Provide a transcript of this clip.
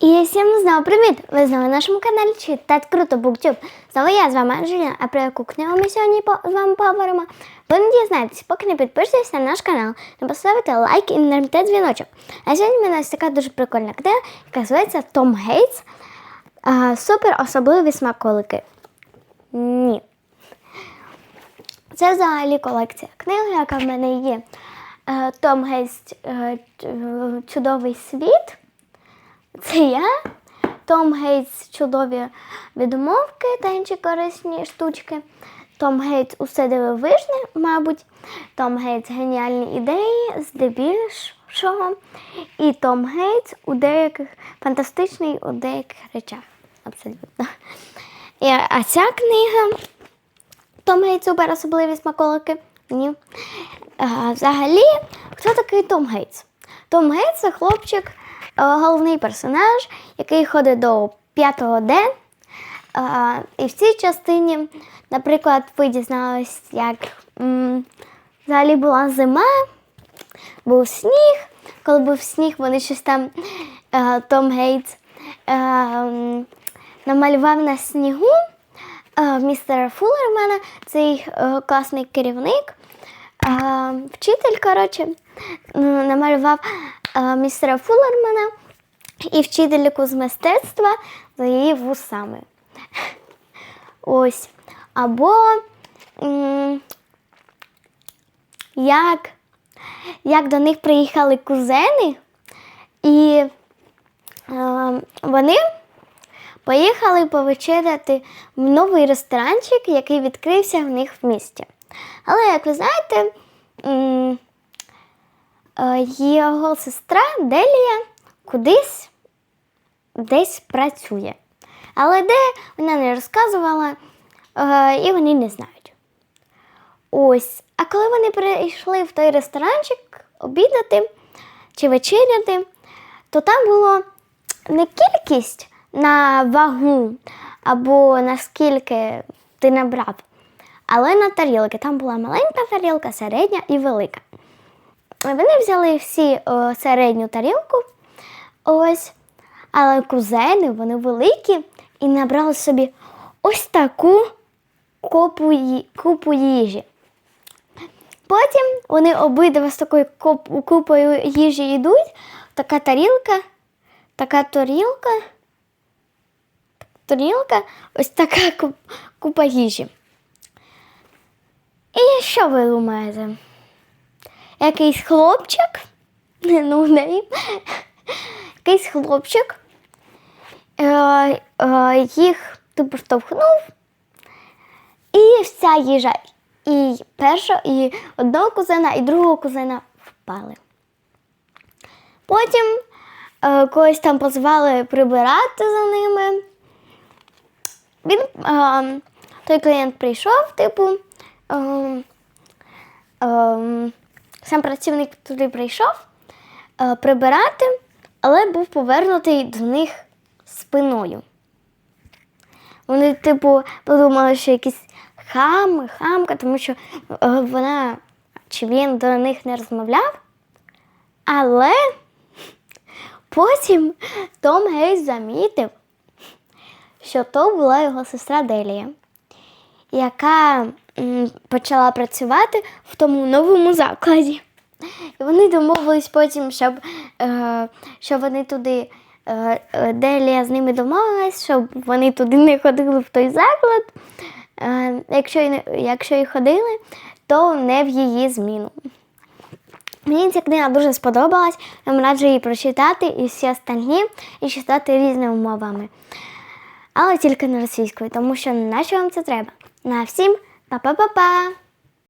І всім знову привіт! Ви знову на нашому каналі Читать Круто Буктюб. Знову я з вами Анжеліна, а про яку книгу ми сьогодні з вами поговоримо. Ви не дізнаєтесь, поки не підпишетесь на наш канал, не поставите лайк і не нажмете дзвіночок. А сьогодні в мене така дуже прикольна книга, яка називається Том Гейтс. Супер особливі смаколики. Ні. Це взагалі колекція книг, яка в мене є. Е, Том Гейтс е, Чудовий світ. Це я. Том Гейтс чудові відмовки та інші корисні штучки. Том Гейтс усе дивовижне, мабуть. Том Гейтс геніальні ідеї, здебільшого. І Том Гейтс у деяких фантастичний у деяких речах. Абсолютно. І, а ця книга Том Гейтс супер особливі смаколики. Ні. А, взагалі, хто такий Том Гейтс? Том Гейтс це хлопчик, головний персонаж, який ходить до п'ятого Д. І в цій частині, наприклад, ви дізнались, як взагалі була зима, був сніг. Коли був сніг, вони щось там е, Том Гейтс е, намалював на снігу е, містера Фуллермана, цей е, класний керівник. Вчитель, коротше, намалював містера Фуллермана і вчительку з мистецтва за її вусами. Ось. Або як, як до них приїхали кузени, і е, вони поїхали повечеряти в новий ресторанчик, який відкрився в них в місті. Але, як ви знаєте, е, його сестра Делія кудись десь працює. Але де вона не розказувала, е, і вони не знають. Ось. А коли вони прийшли в той ресторанчик обідати чи вечеряти, то там було не кількість на вагу або наскільки ти набрав, але на тарілки. Там була маленька тарілка, середня і велика. Вони взяли всі о, середню тарілку, ось, але кузени, вони великі, і набрали собі ось таку купу, купу їжі. Потім вони обидва з такою купою їжі йдуть, така тарілка, така тарілка, тарілка, ось така купа їжі. І що ви думаєте? Якийсь хлопчик, ну не, якийсь хлопчик е, е, їх типу штовхнув, і вся їжа і перша, і одного кузена, і другого кузена впали. Потім е, когось там позвали прибирати за ними. Він, е, той клієнт прийшов, типу, е, е, сам працівник туди прийшов е, прибирати, але був повернутий до них спиною. Вони, типу, подумали, що якісь хами, хамка, тому що е, вона чи він до них не розмовляв. Але потім Том Гейс замітив, що то була його сестра Делія, яка почала працювати в тому новому закладі. І вони домовились потім, щоб, е, щоб вони туди, е, е, Делія з ними домовилась, щоб вони туди не ходили в той заклад. Якщо, якщо і ходили, то не в її зміну. Мені ця книга дуже сподобалась, я раджу її прочитати і всі остальні, і читати різними мовами. Але тільки не російською, тому що на що вам це треба? На всім па-па-па-па!